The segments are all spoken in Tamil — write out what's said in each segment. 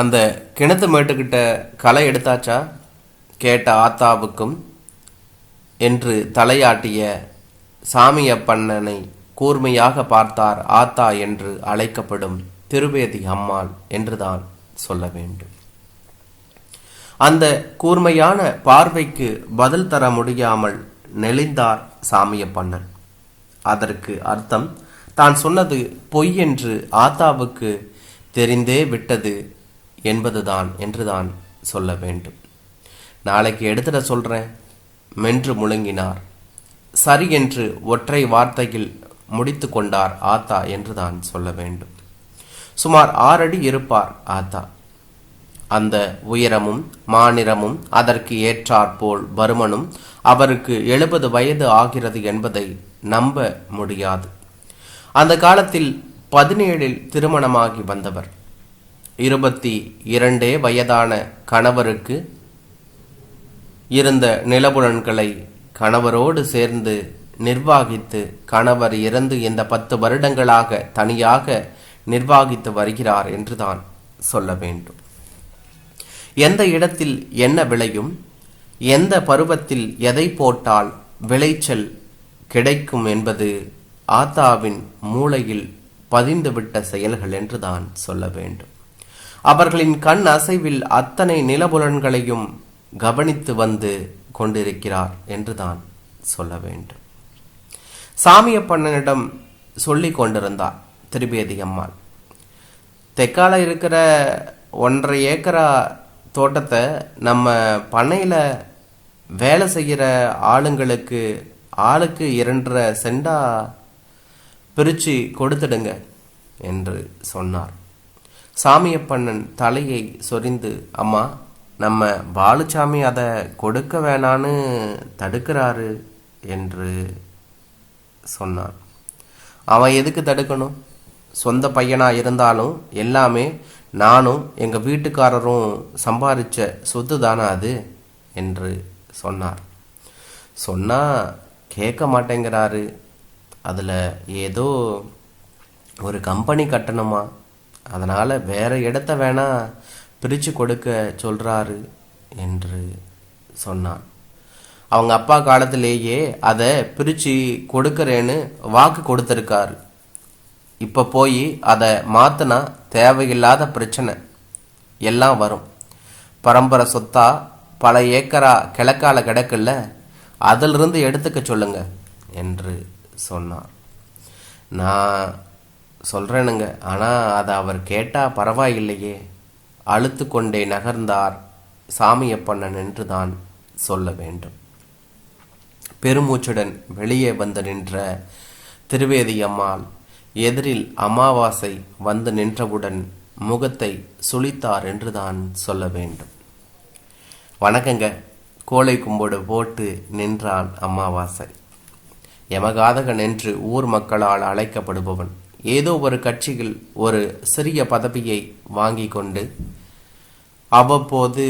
அந்த கிணத்து மேட்டுக்கிட்ட களை எடுத்தாச்சா? கேட்ட ஆத்தாவுக்கும் என்று தலையாட்டிய சாமியப்பண்ணனை கூர்மையாக பார்த்தார் ஆத்தா என்று அழைக்கப்படும் திருவேதி அம்மாள் என்றுதான் சொல்ல வேண்டும். அந்த கூர்மையான பார்வைக்கு பதில் தர முடியாமல் நெளிந்தார் சாமியப்பண்ணன். அதற்கு அர்த்தம் தான் சொன்னது பொய் என்று ஆத்தாவுக்கு தெரிந்தே விட்டது என்பதுதான் என்றுதான் சொல்ல வேண்டும். நாளைக்கு எடுத்துட சொல்றேன். மென்று முழுங்கினார். சரி என்று ஒற்றை வார்த்தையில் முடித்து கொண்டார் ஆத்தா என்றுதான் சொல்ல வேண்டும். சுமார் ஆறடி இருப்பார் ஆத்தா. அந்த உயரமும் மாநிறமும் அதற்கு ஏற்றாற்போல் பருமனும் அவருக்கு எழுபது வயது ஆகிறது என்பதை நம்ப முடியாது. அந்த காலத்தில் பதினேழில் திருமணமாகி வந்தவர். இருபத்தி இரண்டே வயதான கணவருக்கு இருந்த நிலபுலன்களை கணவரோடு சேர்ந்து நிர்வாகித்து கணவர் இறந்து இந்த பத்து வருடங்களாக தனியாக நிர்வாகித்து வருகிறார் என்றுதான் சொல்ல வேண்டும். எந்த இடத்தில் என்ன விளையும் எந்த பருவத்தில் எதை போட்டால் விளைச்சல் கிடைக்கும் என்பது ஆத்தாவின் மூளையில் பதிந்துவிட்ட செயல்கள் என்றுதான் சொல்ல வேண்டும். அவர்களின் கண் அசைவில் அத்தனை நிலபுலன்களையும் கவனித்து வந்து கொண்டிருக்கிறார் என்றுதான் சொல்ல வேண்டும். சாமியப்பண்ணனிடம் சொல்லி கொண்டிருந்தார் திரிபேதி அம்மாள். தெக்கால இருக்கிற ஒன்றரை ஏக்கரா தோட்டத்தை நம்ம பண்ணையில் வேலை செய்கிற ஆளுங்களுக்கு ஆளுக்கு இரண்டரை செண்டா பிரித்து கொடுத்துடுங்க என்று சொன்னார். சாமியப்பண்ணன் தலையை சொரிந்து அம்மா நம்ம பாலுசாமி அதை கொடுக்க வேணான்னு தடுக்கிறாரு என்று சொன்னான். அவன் எதுக்கு தடுக்கணும்? சொந்த பையனா இருந்தாலும் எல்லாமே நானும் எங்கள் வீட்டுக்காரரும் சம்பாதிச்ச சொத்து தானே அது? என்று சொன்னார். சொன்னால் கேட்க மாட்டேங்கிறாரு. அதில் ஏதோ ஒரு கம்பெனி கட்டணுமா? அதனால் வேறு இடத்த வேணா பிரித்து கொடுக்க சொல்கிறாரு என்று சொன்னான். அவங்க அப்பா காலத்திலேயே அதை பிரித்து கொடுக்கறேன்னு வாக்கு கொடுத்துருக்காரு. இப்போ போய் அதை மாற்றினா தேவையில்லாத பிரச்சனை எல்லாம் வரும். பரம்பரை சொத்தா பல ஏக்கரா கிழக்கால கிடக்குல்ல அதிலிருந்து எடுத்துக்க சொல்லுங்க என்று சொன்னார் நான் சொல்கிறேனுங்க ஆனால் அதை அவர் கேட்டால் பரவாயில்லையே. அழுத்து கொண்டே நகர்ந்தார் சாமியப்பண்ணன் நின்றுதான் சொல்ல வேண்டும். பெருமூச்சுடன் வெளியே வந்து நின்ற திருவேதி அம்மாள் எதிரில் அமாவாசை வந்து நின்றவுடன் முகத்தை சுளித்தார் என்றுதான் சொல்ல வேண்டும். வணக்கங்க. கோழை கும்போடு போட்டு நின்றான் அமாவாசை. யமகாதகன் என்று ஊர் மக்களால் அழைக்கப்படுபவன். ஏதோ ஒரு கட்சியில் ஒரு சிறிய பதவியை வாங்கி கொண்டு அவ்வப்போது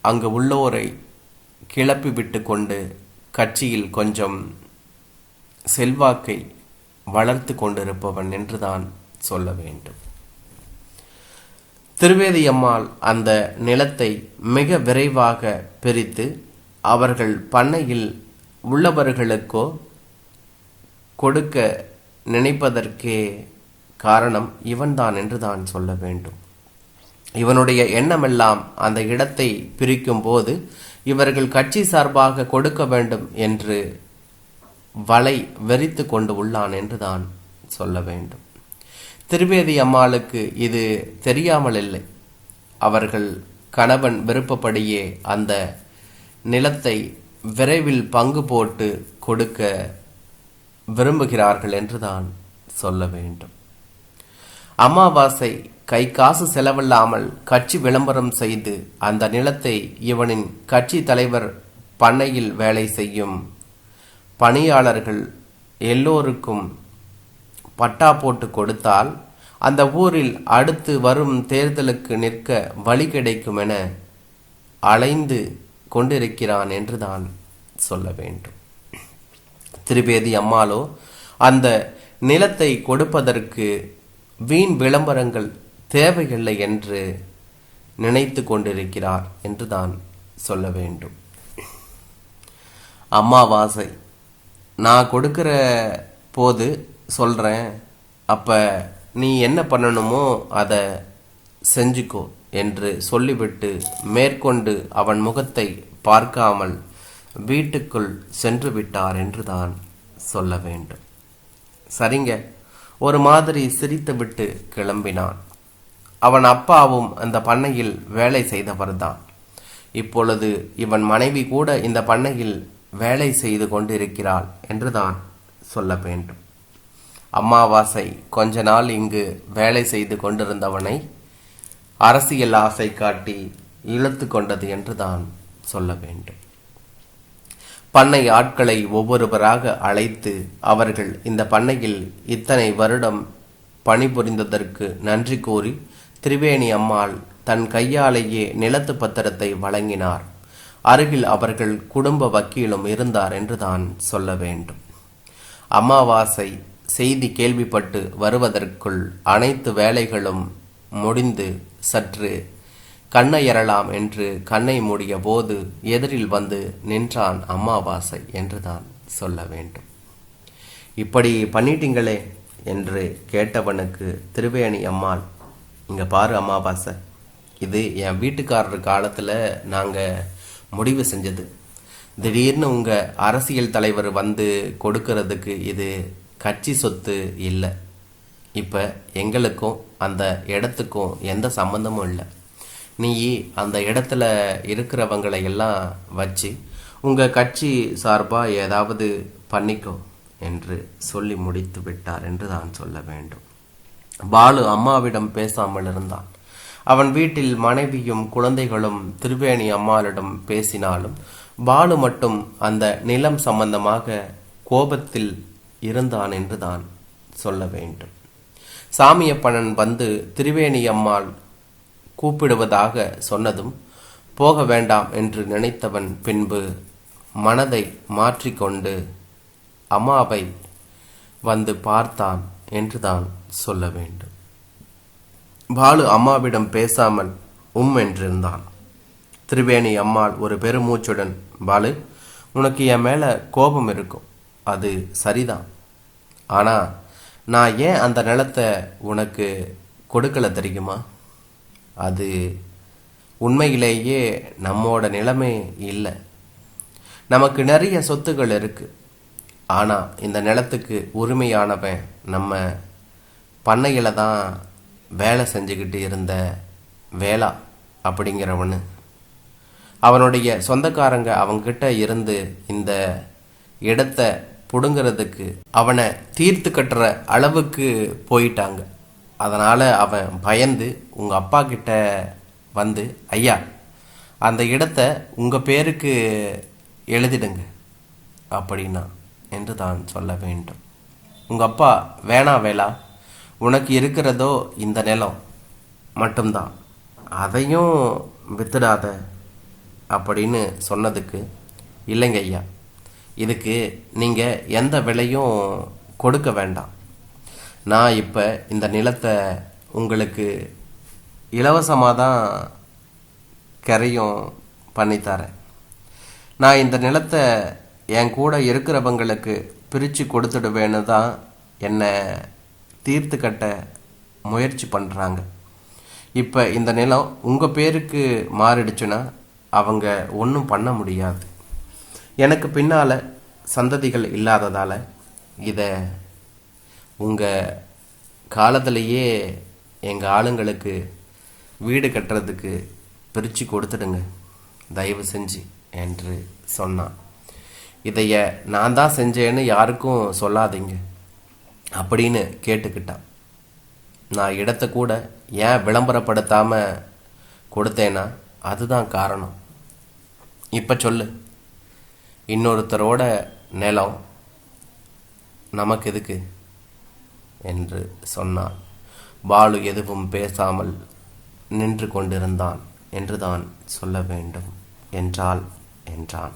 அங்கு உள்ளோரை கிளப்பி விட்டு கொண்டு கட்சியில் கொஞ்சம் செல்வாக்கை வளர்த்து கொண்டிருப்பவன் என்றுதான் சொல்ல வேண்டும். திருவேதியம்மாள் அந்த நிலத்தை மிக விரைவாக பிரித்து அவர்கள் பண்ணையில் உள்ளவர்களுக்கோ கொடுக்க நினைப்பதற்கே காரணம் இவன்தான் என்றுதான் சொல்ல வேண்டும். இவனுடைய எண்ணமெல்லாம் அந்த இடத்தை பிரிக்கும் போது இவர்கள் கட்சி சார்பாக கொடுக்க வேண்டும் என்று வலை வெறித்து கொண்டு உள்ளான் என்றுதான் சொல்ல வேண்டும். திருவேதி அம்மாளுக்கு இது தெரியாமல் இல்லை. அவர்கள் கணவன் விருப்பப்படியே அந்த நிலத்தை விரைவில் பங்கு போட்டு கொடுக்க விரும்புகிறார்கள் என்றுதான் சொல்ல வேண்டும். அமாவாசை கை காசு செலவில்லாமல் கட்சி விளம்பரம் செய்து அந்த நிலத்தை இவனின் கட்சி தலைவர் பண்ணையில் வேலை செய்யும் பணியாளர்கள் எல்லோருக்கும் பட்டா போட்டு கொடுத்தால் அந்த ஊரில் அடுத்து வரும் தேர்தலுக்கு நிற்க வழி கிடைக்கும் என அலைந்து கொண்டிருக்கிறான் என்றுதான் சொல்ல வேண்டும். திரிவேதி அம்மாளோ அந்த நிலத்தை கொடுப்பதற்கு வீண் விளம்பரங்கள் தேவையில்லை என்று நினைத்து கொண்டிருக்கிறார் என்று தான் சொல்ல வேண்டும். அம்மாவாசை. நான் கொடுக்கிற போது சொல்கிறேன் அப்போ நீ என்ன பண்ணணுமோ அதை செஞ்சுக்கோ என்று சொல்லிவிட்டு மேற்கொண்டு அவன் முகத்தை பார்க்காமல் வீட்டுக்குள் சென்று விட்டார் என்று தான் சொல்ல வேண்டும். சரிங்க. ஒரு மாதிரி சிரித்துவிட்டு கிளம்பினான். அவன் அப்பாவும் அந்த பண்ணையில் வேலை செய்தவர்தான் இப்பொழுது இவன் மனைவி கூட இந்த பண்ணையில் வேலை செய்து கொண்டிருக்கிறாள் என்றுதான் சொல்ல வேண்டும். அம்மாவாசை கொஞ்ச நாள் இங்கு வேலை செய்து கொண்டிருந்தவனை அரசியல் ஆசை காட்டி இழுத்து கொண்டது என்றுதான் சொல்ல வேண்டும். பண்ணை ஆட்களை ஒவ்வொருவராக அழைத்து அவர்கள் இந்த பண்ணையில் இத்தனை வருடம் பணிபுரிந்ததற்கு நன்றி கூறி திரிவேணி அம்மாள் தன் கையாலேயே நிலத்து பத்திரத்தை வழங்கினார். அருகில் அவர்கள் குடும்ப வக்கீலும் இருந்தார் என்று தான் சொல்ல வேண்டும். அமாவாசை செய்தி கேள்விப்பட்டு வருவதற்குள் அனைத்து வேலைகளும் முடிந்து சற்று கண்ணை எறலாம் என்று கண்ணை மூடிய போது எதிரில் வந்து நின்றான் அம்மாவாசை என்றுதான் சொல்ல வேண்டும். இப்படி பண்ணிட்டீங்களே என்று கேட்டவனுக்கு திருவேணி அம்மாள் இங்கே பாரு அம்மாவாசை இது என் வீட்டுக்காரர் காலத்தில் நாங்கள் முடிவு செஞ்சது. திடீர்னு உங்கள் அரசியல் தலைவர் வந்து கொடுக்கறதுக்கு இது கட்சி சொத்து இல்லை. இப்போ எங்களுக்கும் அந்த இடத்துக்கும் எந்த சம்மந்தமும் இல்லை. நீ அந்த இடத்துல இருக்கிறவங்களை எல்லாம் வச்சு உங்கள் கட்சி சார்பாக ஏதாவது பண்ணிக்கோ என்று சொல்லி முடித்து விட்டார் என்று தான் சொல்ல வேண்டும். பாலு அம்மாவிடம் பேசாமல் இருந்தான். அவன் வீட்டில் மனைவியும் குழந்தைகளும் திருவேணி அம்மாளிடம் பேசினாலும் பாலு மட்டும் அந்த நிலம் சம்பந்தமாக கோபத்தில் இருந்தான் என்று தான் சொல்ல வேண்டும். சாமியப்பனன் வந்து திருவேணி அம்மாள் கூப்பிடுவதாக சொன்னதும் போக வேண்டாம் என்று நினைத்தவன் பின்பு மனதை மாற்றிக்கொண்டு அம்மாவை வந்து பார்த்தான் என்றுதான் சொல்ல வேண்டும். பாலு அம்மாவிடம் பேசாமல் உம் என்றிருந்தான். திரிவேணி அம்மாள் ஒரு பெருமூச்சுடன் பாலு உனக்கு என் மேலே கோபம் இருக்கும். அது சரிதான். ஆனால் நான் ஏன் அந்த நிலத்தை உனக்கு கொடுக்கல தெரியுமா? அது உண்மையிலேயே நம்மோட நிலைமை இல்லை. நமக்கு நிறைய சொத்துகள் இருக்குது ஆனால் இந்த நிலத்துக்கு உரிமையானவன் நம்ம பண்ணையில் தான் வேலை செஞ்சுக்கிட்டு இருந்த வேளா அப்படிங்கிறவனு. அவனுடைய சொந்தக்காரங்க அவங்கிட்ட இருந்து இந்த இடத்த பிடுங்கிறதுக்கு அவனை தீர்த்து கட்டுற அளவுக்கு போயிட்டாங்க. அதனால் அவன் பயந்து உங்கள் அப்பா கிட்ட வந்து ஐயா அந்த இடத்த உங்கள் பேருக்கு எழுதிடுங்க அப்படின்னா என்று தான் சொல்ல வேண்டும். உங்கள் அப்பா வேணா வேளா உனக்கு இருக்கிறதோ இந்த நிலம் மட்டும்தான் அதையும் வித்துடாத அப்படின்னு சொன்னதுக்கு இல்லைங்க ஐயா இதுக்கு நீங்கள் எந்த விலையும் கொடுக்க வேண்டாம். நான் இப்போ இந்த நிலத்தை உங்களுக்கு இலவசமாக தான் கரையும் பண்ணித்தரேன் நான் இந்த நிலத்தை என் கூட இருக்கிறவங்களுக்கு பிரித்து கொடுத்துடுவேன்னு தான் என்னை தீர்த்து கட்ட முயற்சி பண்ணுறாங்க இப்போ இந்த நிலம் உங்கள் பேருக்கு மாறிடுச்சுன்னா அவங்க ஒன்றும் பண்ண முடியாது. எனக்கு பின்னால் சந்ததிகள் இல்லாததால் இதை உங்கள் காலத்திலேயே எங்கள் ஆளுங்களுக்கு வீடு கட்டுறதுக்கு பிரித்து கொடுத்துடுங்க. தயவு செஞ்சு என்று சொன்னான். இதைய நான் தான் செஞ்சேன்னு யாருக்கும் சொல்லாதீங்க அப்படின்னு கேட்டுக்கிட்டான். நான் இடத்த கூட ஏன் விளம்பரப்படுத்தாமல் கொடுத்தேன்னா அதுதான் காரணம். இப்போ சொல்லு. இன்னொருத்தரோட நிலம் நமக்கு எதுக்கு? என்று சொன்னான். பாலு எதுவும் பேசாமல் நின்று கொண்டிருந்தான். என்றுதான் சொல்ல வேண்டும். என்றால் என்றான்.